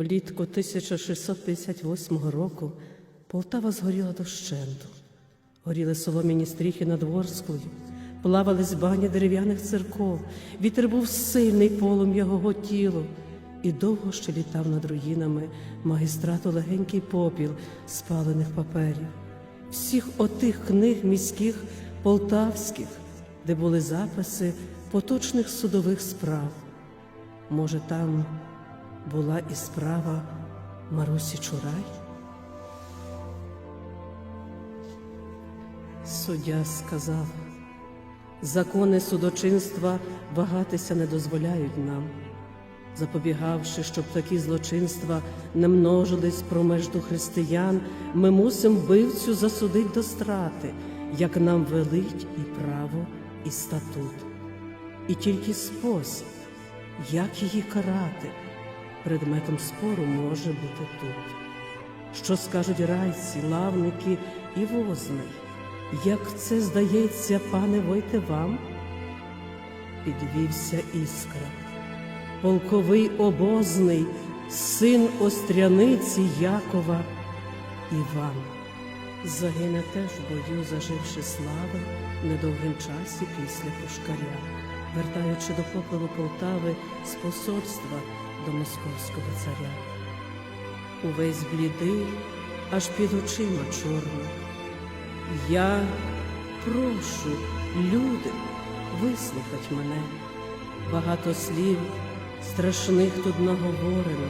Влітку 1658 року Полтава згоріла дощенту. Горіли солом'яні стріхи над плавали з бані дерев'яних церков, вітер був сильний полум'я гоготіло, і довго ще літав над руїнами магістрату легенький попіл спалених паперів, всіх отих книг міських полтавських, де були записи поточних судових справ. Може, там була і справа Марусі Чурай? Суддя сказав, закони судочинства вагатися не дозволяють нам, запобігавши, щоб такі злочинства не множились промежду християн, ми мусимо вбивцю засудить до страти, як нам велить і право, і статут. І тільки спосіб, як її карати, предметом спору може бути тут. Що скажуть райці, лавники і возний? Як це здається, пане Войте, вам? Підвівся іскра. Полковий обозний, син остряниці Якова Іван. Загине теж в бою, заживши слави в недовгім часі після Пушкаря, вертаючи до попелу Полтави з посольства до московського царя. Увесь блідий, аж під очима чорно. Я прошу, люди, вислухать мене. Багато слів страшних тут наговорено.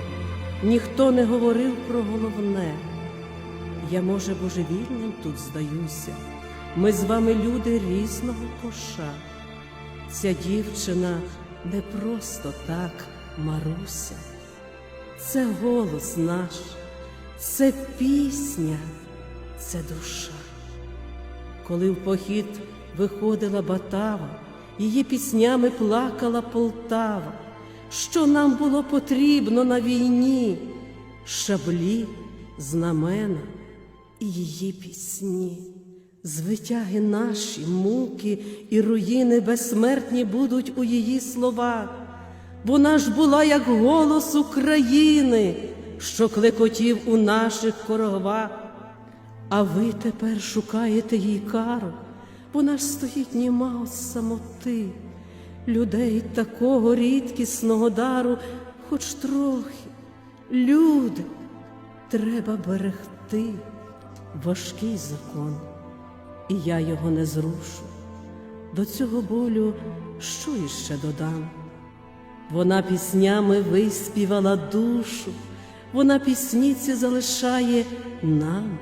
Ніхто не говорив про головне. Я, може, божевільним тут здаюся. Ми з вами люди різного коша. Ця дівчина не просто так Маруся. Це голос наш, це пісня, це душа. Коли в похід виходила Батава, її піснями плакала Полтава. Що нам було потрібно на війні? Шаблі, знамена і її пісні. Звитяги наші, муки і руїни безсмертні будуть у її словах. Вона ж була як голос України, що клекотів у наших коровах. А ви тепер шукаєте їй кару, вона ж стоїть німа от самоти, людей такого рідкісного дару, хоч трохи. Люди, треба берегти важкий закон, і я його не зрушу. До цього болю що іще додам? Вона піснями виспівала душу, вона пісніці залишає нам.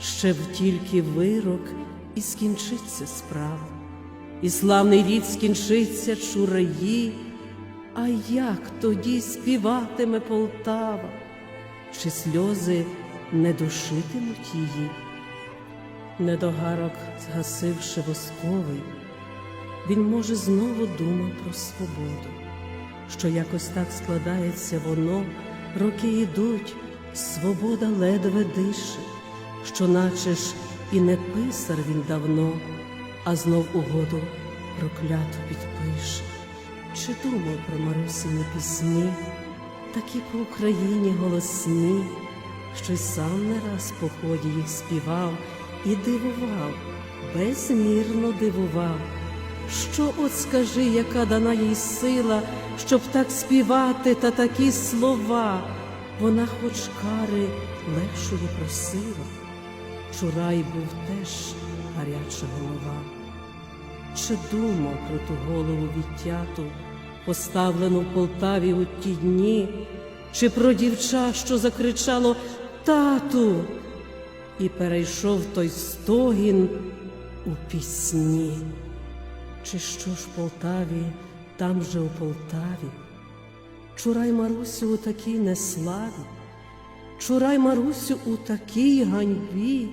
Ще б тільки вирок і скінчиться справа, і славний рід скінчиться чураї, а як тоді співатиме Полтава, чи сльози не душитимуть її? Недогарок, згасивши восковий, він, може, знову думав про свободу, що якось так складається воно, роки йдуть, свобода ледве дише що наче ж і не писар він давно, а знов угоду прокляту підпише. Чи думав про Марусині пісні, такі по Україні голосні, що й сам не раз по ході їх співав і дивував, безмірно дивував. Що от скажи, яка дана їй сила, щоб так співати та такі слова, вона хоч кари легшої просила. Чурай був теж гаряча голова. Чи думав про ту голову відтяту, поставлену в Полтаві у ті дні, чи про дівча, що закричало Тату, і перейшов той стогін у пісні? Чи що ж Полтаві, там же у Полтаві? Чурай Марусю у такій неславі, Чурай Марусю у такій ганьбі,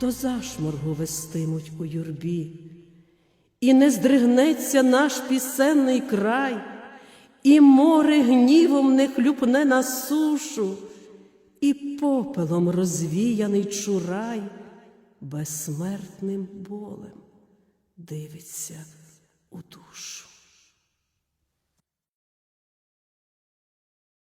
до зашморгу вестимуть у юрбі, і не здригнеться наш пісенний край, і море гнівом не хлюпне на сушу, і попелом розвіяний чурай безсмертним болем дивиться у душу.